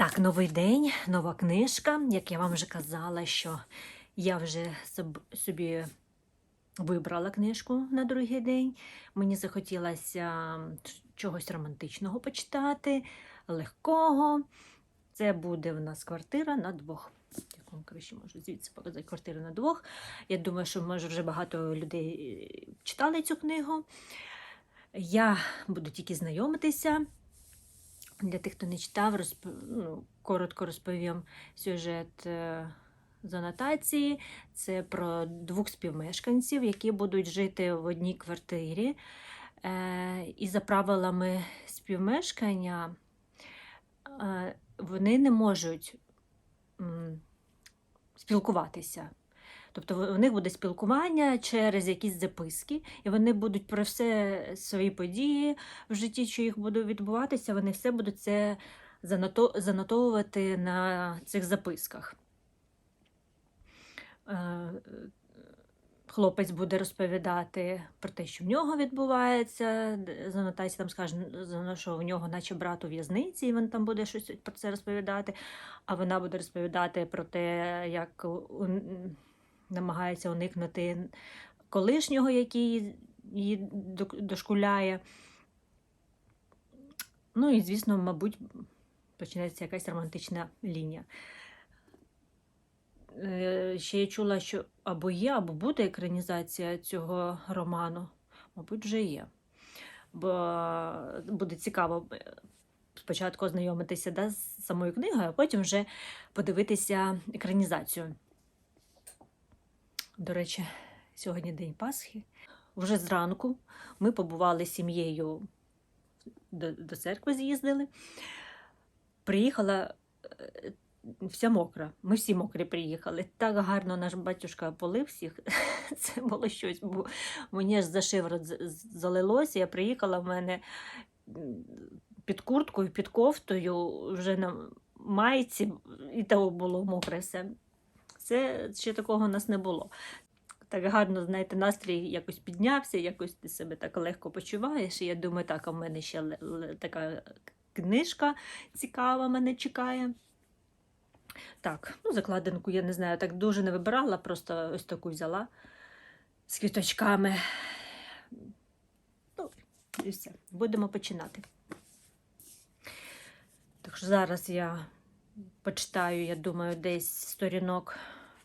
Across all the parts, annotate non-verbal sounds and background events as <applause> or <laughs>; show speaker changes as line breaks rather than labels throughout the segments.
Так, новий день, нова книжка. Як я вам вже казала, що я вже собі вибрала книжку на другий день. Мені захотілося чогось романтичного почитати, легкого. Це буде в нас квартира на двох. Як вам краще можу звідси показати квартира на двох. Я думаю, що може вже багато людей е, читали цю книгу. Я буду тільки знайомитися. Для тих, хто не читав, розп... ну, коротко розповім сюжет е, з анотації. Це про двох співмешканців, які будуть жити в одній квартирі. Е, і за правилами співмешкання е, вони не можуть спілкуватися. Тобто у них буде спілкування через якісь записки, і вони будуть про все свої події в житті, що їх буде відбуватися, вони все будуть це занотовувати на цих записках. Е, Хлопець буде розповідати про те, що в нього відбувається. д- там скаже, що в нього, наче брат у в'язниці, і він там буде щось про це розповідати. А вона буде розповідати про те, як намагається уникнути колишнього, який її дошкуляє. Ну і, звісно, мабуть, почнеться якась романтична лінія. Е, Ще я чула, що або є, або буде екранізація цього роману. Мабуть, вже є. Бо буде цікаво е, спочатку ознайомитися да, з самою книгою, а потім вже подивитися екранізацію. До речі, сьогодні День Пасхи. Вже зранку ми побували з сім'єю до, до церкви з'їздили. Приїхала е, вся мокра. Ми всі мокрі приїхали. Так гарно наш батюшка полив всіх. <laughs> Це було щось. Бо мені аж за шиворот залилося. Я приїхала в мене під курткою, під кофтою, вже на майці, і того було мокре все. Це ще такого у нас не було. Так гарно, знаєте, настрій якось піднявся, якось ти себе так легко почуваєш. І я думаю, так, а в мене ще така книжка цікава мене чекає. Так, ну закладинку, я не знаю, так дуже не вибирала, просто ось таку взяла з квіточками. Ну, і все, будемо починати. Так що зараз я почитаю, я думаю, десь сторінок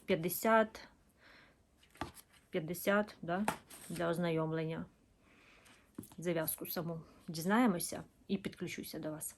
50, 50, да, для ознайомлення. Зав'язку саму дізнаємося і підключуся до вас.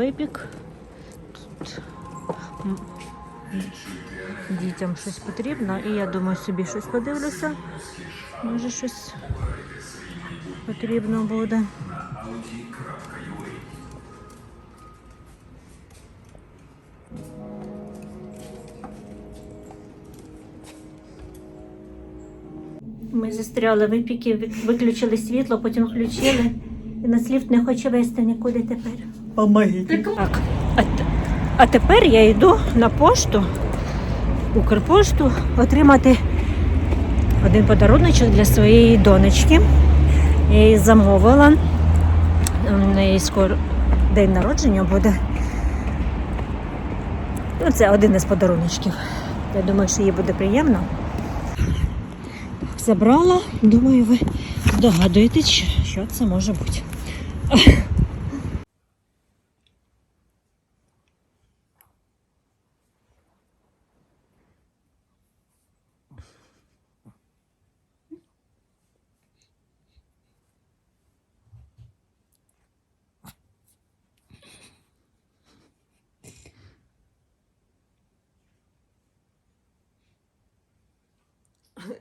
Випік. Тут дітям щось потрібно, і я думаю, собі щось подивлюся. Може, щось потрібно буде. Ми застряли в епіки, ви- виключили світло, потім включили. І нас ліфт не хоче вести нікуди тепер.
Помогите.
Так, а, а тепер я йду на пошту, Укрпошту, отримати один подаруночок для своєї донечки. Я її замовила. У неї скоро день народження буде. Ну, це один із подаруночків. Я думаю, що їй буде приємно. Забрала, думаю, ви здогадуєтесь, що це може бути.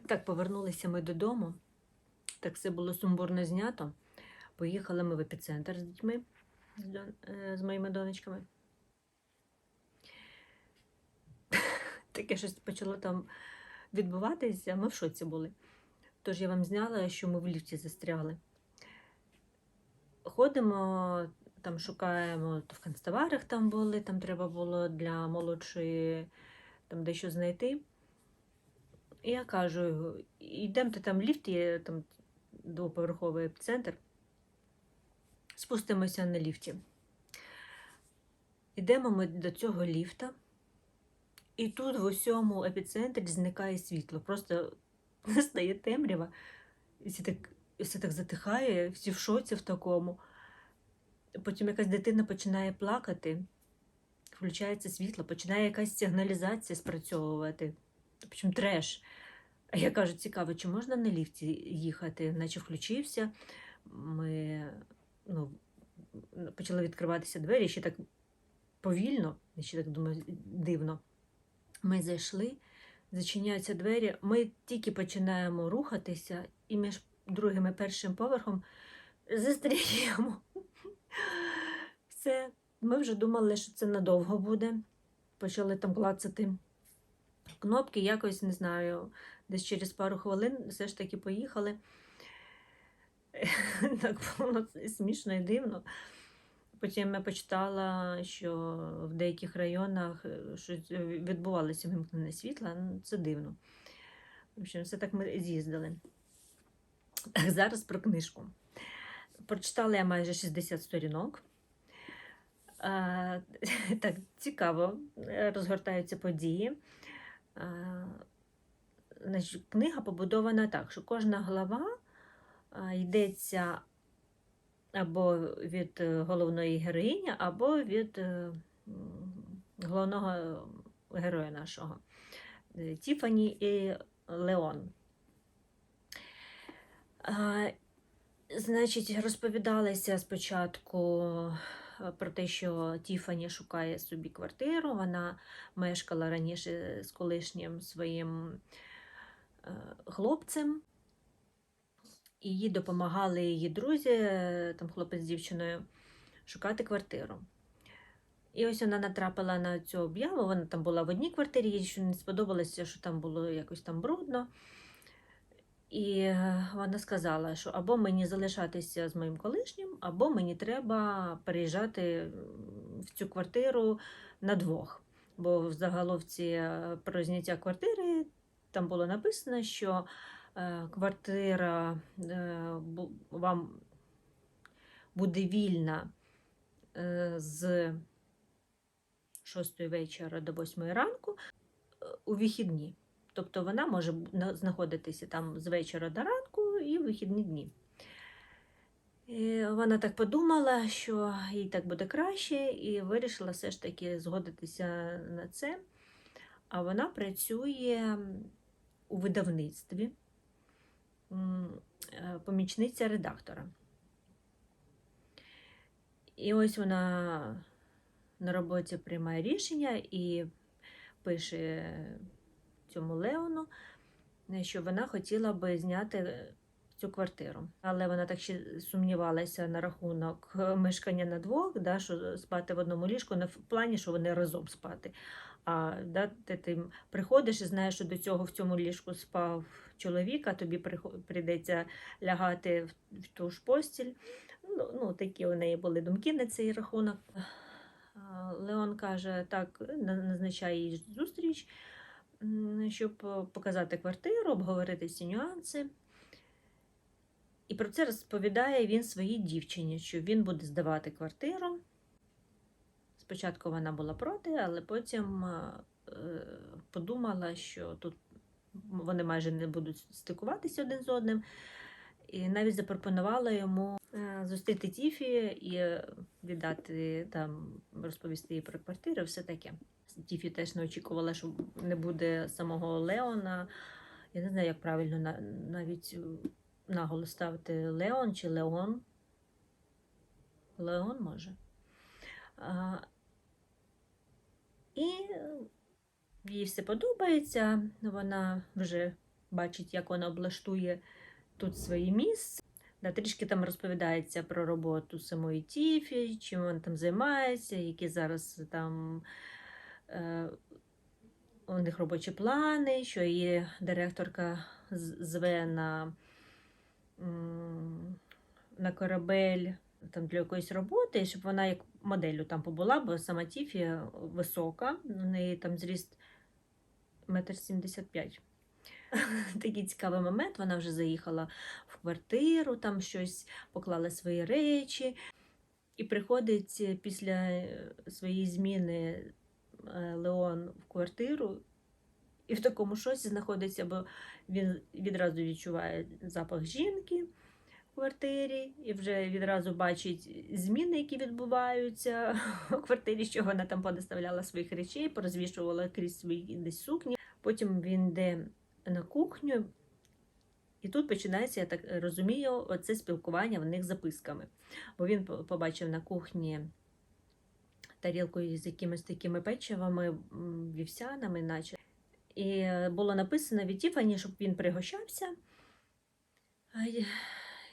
Так, повернулися ми додому. Так все було сумбурно знято. Поїхали ми в епіцентр з дітьми, з, дон- е, з моїми донечками. <laughs> Таке щось почало там відбуватися, ми в шоці були. Тож я вам зняла, що ми в ліфті застрягли. Ходимо, там шукаємо, то в канцтоварах там були, там треба було для молодшої там дещо знайти. І я кажу, йдемте там ліфт, є там двоповерховий центр. Спустимося на ліфті. Йдемо ми до цього ліфта, і тут в усьому епіцентрі зникає світло. Просто <laughs> стає темрява, і все так, все так затихає, всі в шоці в такому. Потім якась дитина починає плакати, включається світло, починає якась сигналізація спрацьовувати. Причому треш. А я кажу, цікаво, чи можна на ліфті їхати, наче включився. Ми ну, почали відкриватися двері, ще так повільно, ще так думаю, дивно. Ми зайшли, зачиняються двері, ми тільки починаємо рухатися, і між другим і першим поверхом застряємо. Все, ми вже думали, що це надовго буде. Почали там клацати кнопки, якось не знаю, десь через пару хвилин все ж таки поїхали. <laughs> Так було смішно і дивно. Потім я почитала, що в деяких районах е, щось відбувалося вимкнене світла. Ну, це дивно. В общем, все так ми з'їздили. Зараз про книжку. Прочитала я майже 60 сторінок. <laughs> Так, цікаво, е, розгортаються події. Значить, книга побудована так, що кожна глава йдеться або від е, головної героїні, або від е, головного героя нашого е, Тіфані і Леон. Значить, розповідалися спочатку про те, що Тіфані шукає собі квартиру. Вона мешкала раніше з колишнім своїм е, хлопцем. І їй допомагали її друзі, е, там хлопець з дівчиною, шукати квартиру. І ось вона натрапила на цю об'яву. Вона там була в одній квартирі, їй ще не сподобалося, що там було якось там брудно. І е, вона сказала, що або мені залишатися з моїм колишнім, або мені треба переїжджати в цю квартиру на двох. Бо в заголовці е, про зняття квартири там було написано, що е, квартира вам буде вільна з 6 вечора до 8 ранку у вихідні. Тобто вона може знаходитися там з вечора до ранку і в вихідні дні. І вона так подумала, що їй так буде краще, і вирішила все ж таки згодитися на це. А вона працює у видавництві, е, помічниця редактора. І ось вона на роботі приймає рішення і пише цьому Леону, е, що вона хотіла би зняти цю квартиру. Але вона так ще сумнівалася на рахунок е, мешкання на двох, да, що спати в одному ліжку, не в плані, що вони разом спати. А да, ти, ти приходиш і знаєш, що до цього в цьому ліжку спав чоловік, а тобі прийдеться лягати в, ту ж постіль. Ну, ну, такі у неї були думки на цей рахунок. Леон каже, так, назначає їй зустріч, щоб е, показати квартиру, обговорити всі нюанси. І про це розповідає він своїй дівчині, що він буде здавати квартиру. Спочатку вона була проти, але потім е, е, подумала, що тут вони майже не будуть стикуватися один з одним. І навіть запропонувала йому е, зустріти Тіфі і віддати там, розповісти їй про квартиру, все таке. Тіфі теж не очікувала, що не буде самого Леона. Я не знаю, як правильно навіть е, наголос ставити Леон чи Леон. Леон може. А, і е, їй все подобається. Вона вже бачить, як вона облаштує тут своє місце. Да, трішки там розповідається про роботу самої Тіфі, чим вона там займається, які зараз там у них робочі плани, що її директорка зве на, на корабель там, для якоїсь роботи, щоб вона як моделлю там побула, бо сама Тіфі висока, у неї там зріст метр сімдесят п'ять. <laughs> Такий цікавий момент. Вона вже заїхала в квартиру, там щось поклала свої речі. І приходить е, після е, своєї зміни е, Леон в квартиру, і в такому шоці знаходиться, бо він відразу відчуває запах жінки в квартирі, і вже відразу бачить зміни, які відбуваються <laughs> у квартирі, що вона там подоставляла своїх речей, порозвішувала крізь свої десь сукні. Потім він йде на кухню, і тут починається, я так розумію, оце спілкування в них записками. Бо він побачив на кухні тарілку з якимись такими печивами, вівсянами, наче. І е, було написано від Тіфані, щоб він пригощався.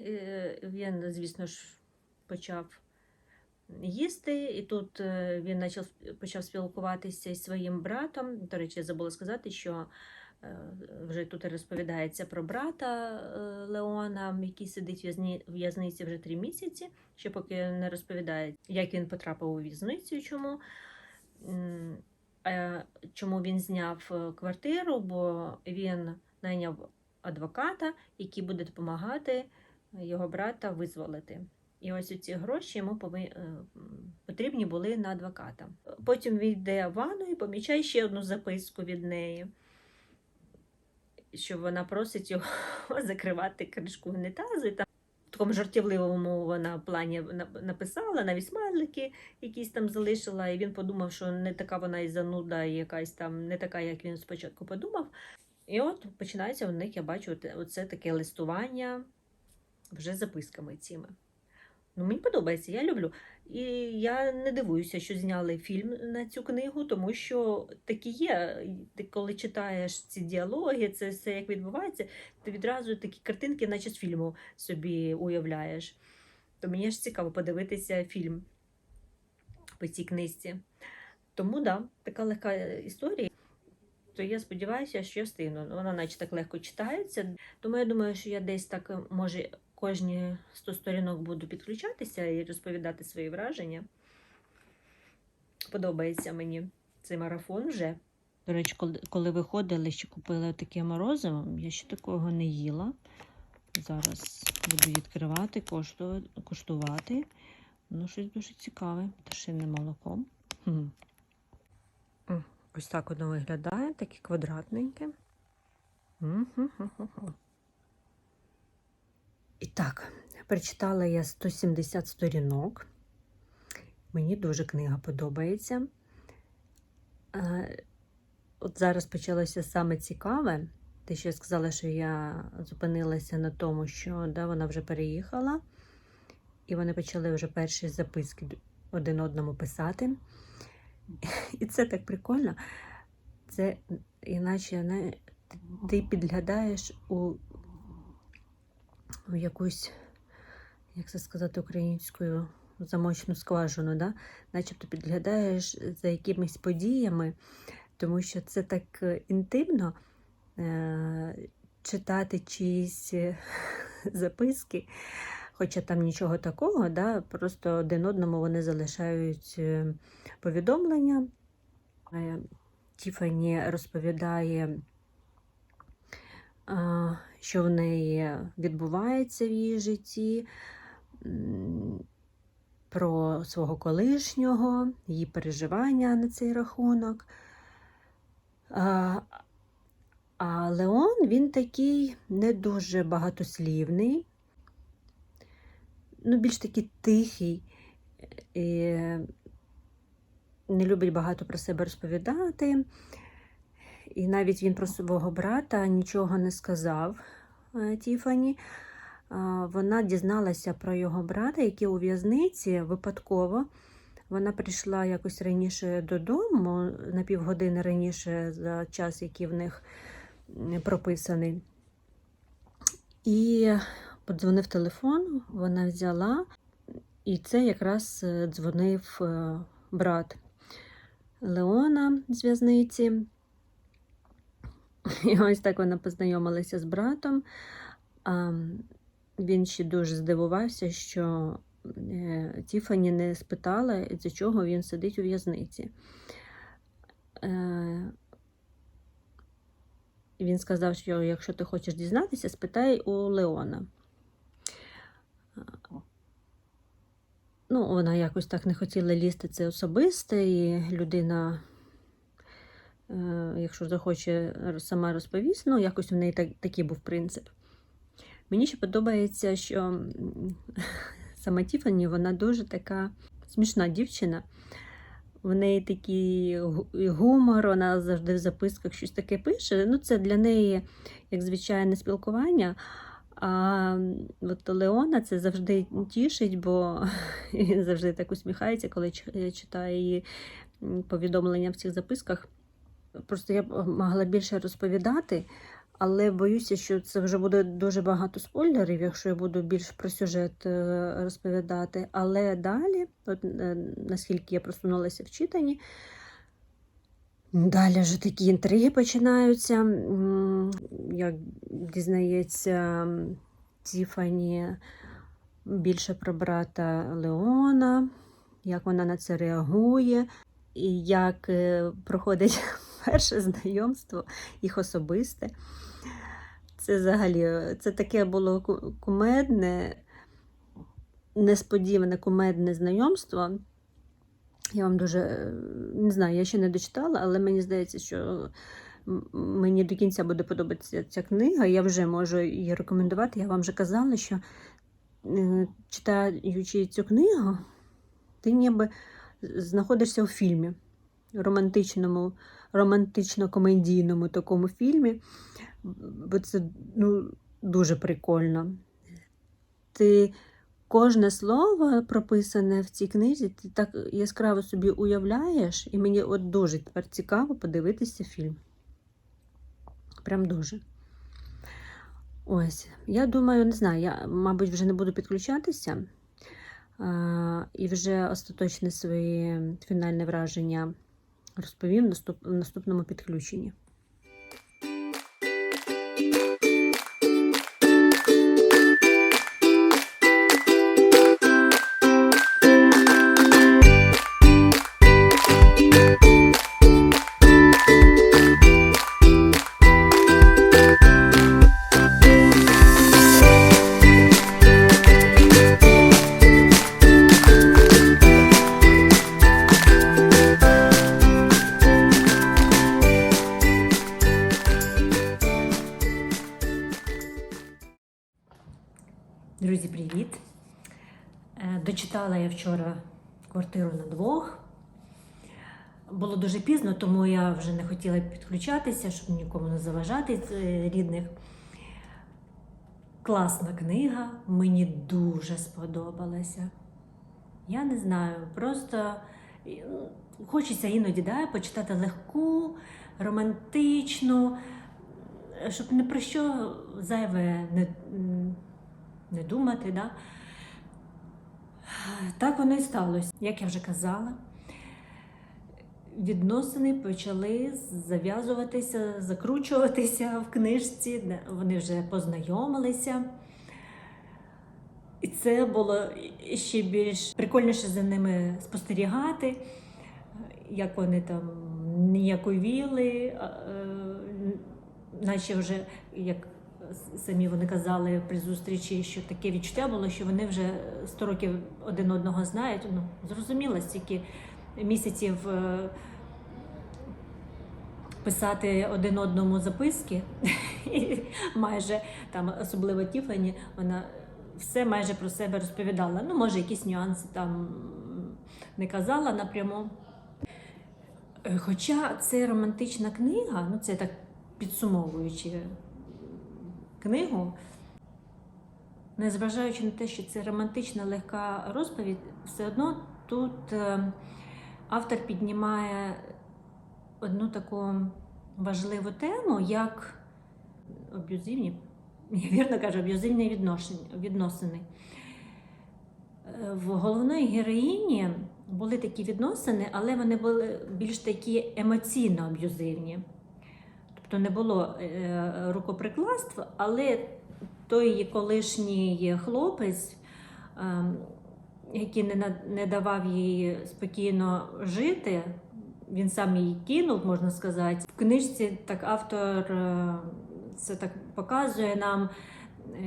Е, Він, звісно ж, почав їсти, і тут е, він почав, спілкуватися зі своїм братом. До речі, я забула сказати, що вже тут розповідається про брата е, Леона, який сидить в в'язниці вже три місяці, ще поки не розповідає, як він потрапив у в'язницю, чому. Е, Чому він зняв е, квартиру, бо він найняв адвоката, який буде допомагати його брата визволити. І ось ці гроші йому е, потрібні були на адвоката. Потім він йде в ванну і помічає ще одну записку від неї, що вона просить його <laughs> закривати кришку унітазу. І там в такому жартівливому вона плані написала, навіть смайлики якісь там залишила, і він подумав, що не така вона і зануда, і якась там не така, як він спочатку подумав. І от починається у них, я бачу, оце таке листування вже записками цими. Ну, мені подобається, я люблю. І я не дивуюся, що зняли фільм на цю книгу, тому що такі є. Ти коли читаєш ці діалоги, це все як відбувається, ти відразу такі картинки, наче з фільму собі уявляєш. То мені ж цікаво подивитися фільм по цій книжці. Тому да, така легка історія. То я сподіваюся, що я встигну. Вона наче так легко читається. Тому я думаю, що я десь так, може, кожні 100 сторінок буду підключатися і розповідати свої враження. Подобається мені цей марафон вже. До речі, коли, виходили, ще купили таке морозиво, я ще такого не їла. Зараз буду відкривати, коштувати. Ну, щось дуже цікаве. Пташине молоко. Хм. Ось так воно виглядає, таке квадратненьке. М-ху-ху-ху-ху. І так, прочитала я 170 сторінок. Мені дуже книга подобається. От зараз почалося саме цікаве. Що я сказала, що я зупинилася на тому, що да, вона вже переїхала, і вони почали вже перші записки один одному писати. І це так прикольно. Це іначе не, ти підглядаєш у, у якусь, як це сказати українською, замочну скважину, да? начебто підглядаєш за якимись подіями, тому що це так е, інтимно е- читати чиїсь е, <laughs> записки. Хоча там нічого такого, да, просто один одному вони залишають е, повідомлення. Тіфані розповідає, що в неї відбувається в її житті, про свого колишнього, її переживання на цей рахунок. А, Леон він такий не дуже багатослівний. ну, більш такий тихий, і не любить багато про себе розповідати. І навіть він про свого брата нічого не сказав е, Тіфані. Вона дізналася про його брата, який у в'язниці випадково. Вона прийшла якось раніше додому, на півгодини раніше за час, який в них прописаний. І подзвонив телефон, вона взяла, і це якраз е, дзвонив е, брат Леона з в'язниці. <laughs> І ось так вона познайомилася з братом. Він ще дуже здивувався, що е, Тіфані не спитала, за чого він сидить у в'язниці. Е, він сказав, що якщо ти хочеш дізнатися, спитай у Леона. Ну, вона якось так не хотіла лізти це особисте, і людина, якщо захоче, сама розповість, ну, якось в неї так, такий був принцип. Мені ще подобається, що <laughs> сама Тіфані, вона дуже така смішна дівчина. В неї такий гумор, вона завжди в записках щось таке пише. Ну, це для неї як звичайне спілкування. А от Леона це завжди тішить, бо <laughs> він завжди так усміхається, коли читає її повідомлення в цих записках. Просто я б могла більше розповідати, але боюся, що це вже буде дуже багато спойлерів, якщо я буду більш про сюжет е, розповідати. Але далі, от, е, наскільки я просунулася в читанні, далі вже такі інтриги починаються. Як дізнається Тіфані більше про брата Леона, як вона на це реагує, і як е, проходить перше <laughs> знайомство, їх особисте. Це взагалі це таке було кумедне, несподіване кумедне знайомство. Я вам дуже не знаю, я ще не дочитала, але мені здається, що мені до кінця буде подобатися ця книга. Я вже можу її рекомендувати. Я вам вже казала, що е, читаючи цю книгу, ти ніби знаходишся у фільмі, романтичному, романтично-комедійному такому фільмі. Бо це ну, дуже прикольно. Ти кожне слово прописане в цій книзі, ти так яскраво собі уявляєш, і мені от дуже тепер цікаво подивитися фільм. Прям дуже. Ось, я думаю, не знаю, я, мабуть, вже не буду підключатися. А, і вже остаточне своє фінальне враження розповім в наступ, наступному підключенні. Друзі, привіт! Е, Дочитала я вчора квартиру на двох. Було дуже пізно, тому я вже не хотіла підключатися, щоб нікому не заважати е, рідних. Класна книга, мені дуже сподобалася. Я не знаю, просто хочеться іноді да, почитати легку, романтичну, е, щоб ні про що зайве не, не думати. Да? Так воно і сталося. Як я вже казала, відносини почали зав'язуватися, закручуватися в книжці, вони вже познайомилися. І це було ще більш прикольніше за ними спостерігати, як вони там ніяковіли, е, наче вже як самі вони казали при зустрічі, що таке відчуття було, що вони вже 100 років один одного знають. Ну, зрозуміло, стільки місяців е, писати один одному записки, <laughs> і майже там, особливо Тіфані, вона все майже про себе розповідала. Ну, може, якісь нюанси там не казала напряму. Е, Хоча це романтична книга, ну це так підсумовуючи книгу, незважаючи на те, що це романтична легка розповідь, все одно тут е, автор піднімає одну таку важливу тему, як аб'юзивні, я <laughs> вірно кажу, аб'юзивні відносини. Е, В головної героїні були такі відносини, але вони були більш такі емоційно аб'юзивні. Тобто не було е, рукоприкладств, але той колишній хлопець, е, який не, давав їй спокійно жити, він сам її кинув, можна сказати. В книжці так автор е, це так показує нам, е,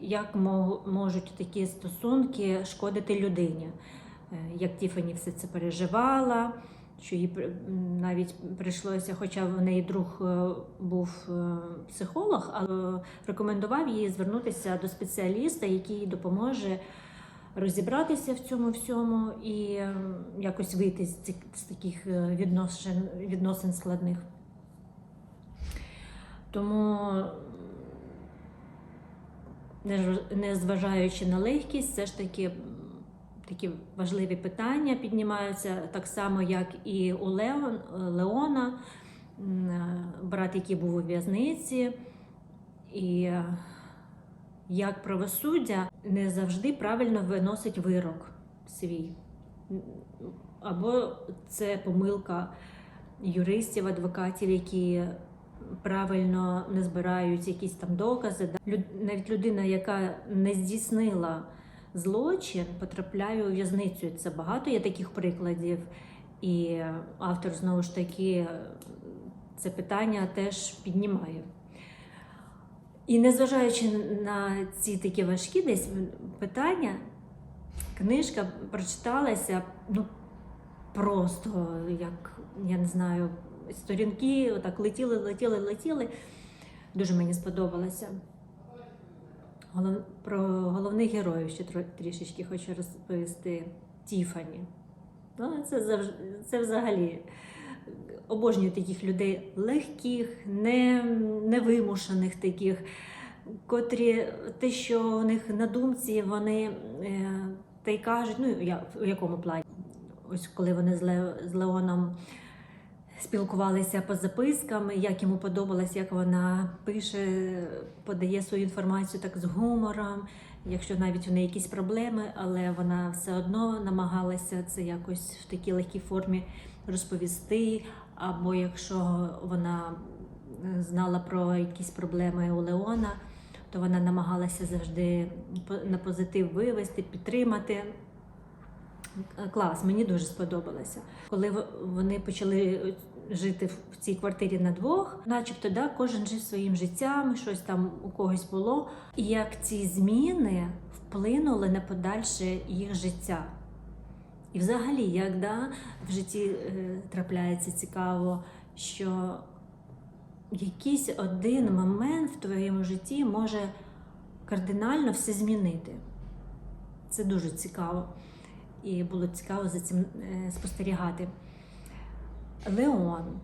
як мо- можуть такі стосунки шкодити людині. Е, Як Тіфані все це переживала, що їй навіть прийшлося, хоча в неї друг е, був е, психолог, але рекомендував їй звернутися до спеціаліста, який допоможе розібратися в цьому всьому і якось вийти з, таких е, відносин, відносин складних. Тому, незважаючи на легкість, все ж таки такі важливі питання піднімаються, так само, як і у Леон, Леона, е, брат, який був у в'язниці, і е, як правосуддя не завжди правильно виносить вирок свій. Або це помилка юристів, адвокатів, які правильно не збирають якісь там докази. Навіть людина, яка не здійснила злочин, потрапляє у в'язницю. Це багато є таких прикладів. І автор знову ж таки це питання теж піднімає. І незважаючи на ці такі важкі десь питання, книжка прочиталася ну, просто, як я не знаю, сторінки отак летіли, летіли, летіли. Дуже мені сподобалося. Голов... Про головних героїв ще трішечки хочу розповісти Тіфані. Ну, це, завжди, це взагалі обожнюю таких людей легких, не, невимушених таких, котрі те, що у них на думці, вони е, та й кажуть, ну я в якому плані? Ось коли вони з Леоном спілкувалися по запискам, як йому подобалось, як вона пише, подає свою інформацію так з гумором. Якщо навіть у неї якісь проблеми, але вона все одно намагалася це якось в такій легкій формі розповісти. Або якщо вона е, знала про якісь проблеми у Леона, то вона намагалася завжди на позитив вивести, підтримати. Клас, мені дуже сподобалося. Коли вони почали жити в- цій квартирі на двох, начебто, да, кожен жив своїм життям, щось там у когось було. І як ці зміни вплинули на подальше їх життя. І взагалі, як да, в житті е, трапляється цікаво, що якийсь один момент в твоєму житті може кардинально все змінити. Це дуже цікаво. І було цікаво за цим е, спостерігати. Леон.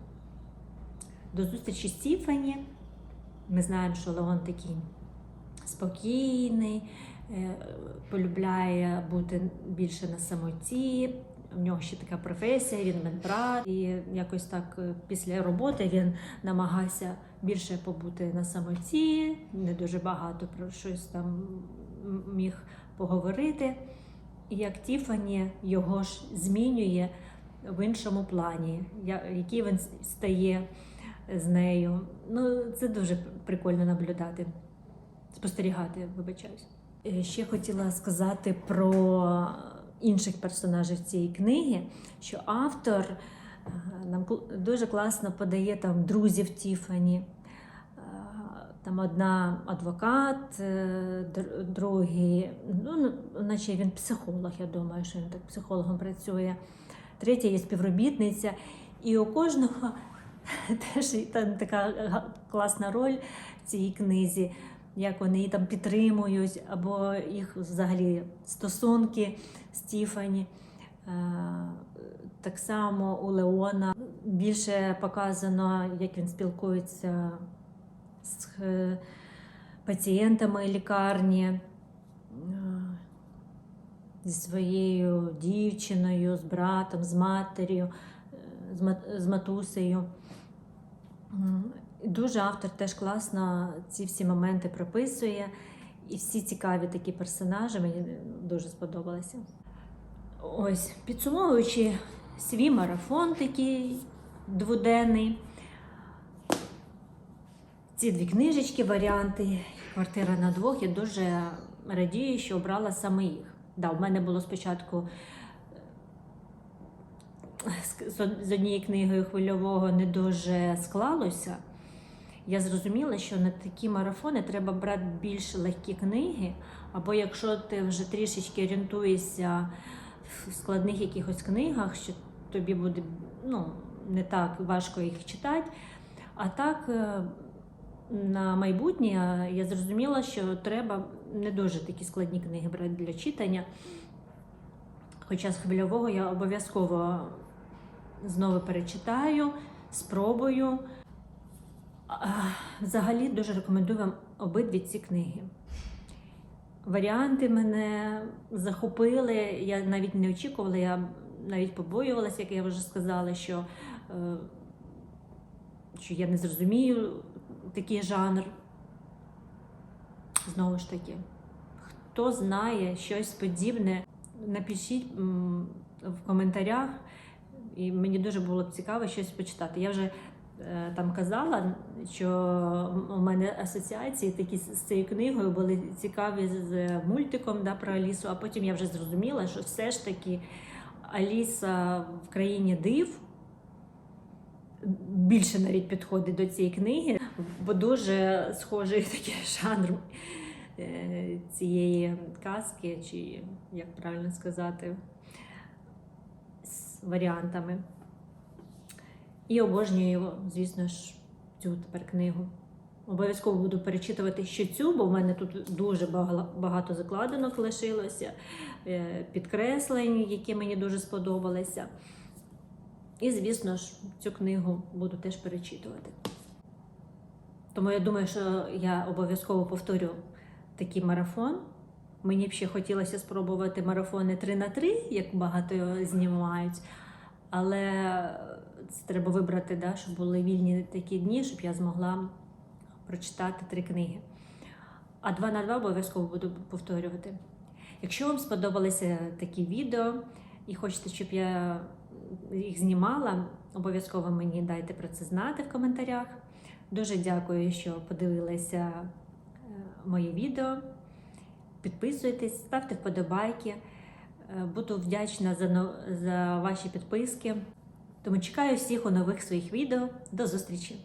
До зустрічі з Тіфані. Ми знаємо, що Леон такий спокійний, е, полюбляє бути більше на самоті. В нього ще така професія, він медбрат. І якось так е, після роботи він намагався більше побути на самоті, не дуже багато про щось там міг поговорити. І як Тіфані його ж змінює в іншому плані, який він стає з нею. Ну, це дуже прикольно наблюдати, спостерігати, вибачаюсь. Е, Ще хотіла сказати про інших персонажів цієї книги, що автор е, нам дуже класно подає там друзів Тіфані. Е, Там одна адвокат, др- другий, ну, ну, наче він психолог, я думаю, що він так психологом працює. Третя є співробітниця. І у кожного <laughs> теж там така класна роль в цій книзі. як вони її там підтримують, або їх взагалі стосунки з Тіфані. Е, Так само у Леона більше показано, як він спілкується з е, пацієнтами лікарні, зі своєю дівчиною, з братом, з матір'ю, е, з мат- з матусею. Дуже автор теж класно ці всі моменти прописує. І всі цікаві такі персонажі мені дуже сподобалося. Ось, підсумовуючи свій марафон такий дводенний. Ці дві книжечки, варіанти, квартира на двох. Я дуже радію, що обрала саме їх. Да, у мене було спочатку е, з- однією книгою хвильового не дуже склалося. Я зрозуміла, що на такі марафони треба брати більш легкі книги, або якщо ти вже трішечки орієнтуєшся в складних якихось книгах, що тобі буде ну, не так важко їх читати. А так, е, на майбутнє я зрозуміла, що треба не дуже такі складні книги брати для читання. Хоча з хвильового я обов'язково знову перечитаю, спробую. Взагалі дуже рекомендую вам обидві ці книги. Варіанти мене захопили. Я навіть не очікувала, я навіть побоювалася, як я вже сказала, що, е, що я не зрозумію такий жанр. Знову ж таки, хто знає щось подібне, напишіть в коментарях, і мені дуже було б цікаво щось почитати. Я вже е, там казала, що у мене асоціації такі з цією книгою були цікаві з мультиком да, про Алісу, а потім я вже зрозуміла, що все ж таки Аліса в країні див більше навіть підходить до цієї книги, бо дуже схожий <laughs> такий жанр е, цієї казки, чи як правильно сказати, з варіантами. І обожнюю, звісно ж, цю тепер книгу. Обов'язково буду перечитувати ще цю, бо в мене тут дуже багато закладинок лишилося, е, підкреслень, які мені дуже сподобалися. І, звісно ж, цю книгу буду теж перечитувати. Тому я думаю, що я обов'язково повторю такий марафон. Мені б ще хотілося спробувати марафони 3 на 3, як багато знімають. Але це треба вибрати, да, щоб були вільні такі дні, щоб я змогла прочитати три книги. А 2 на 2 обов'язково буду повторювати. Якщо вам сподобалися такі відео і хочете, щоб я їх знімала, обов'язково мені дайте про це знати в коментарях. Дуже дякую, що подивилися е, моє відео. Підписуйтесь, ставте вподобайки. Е, Буду вдячна за, за ваші підписки. Тому чекаю всіх у нових своїх відео. До зустрічі!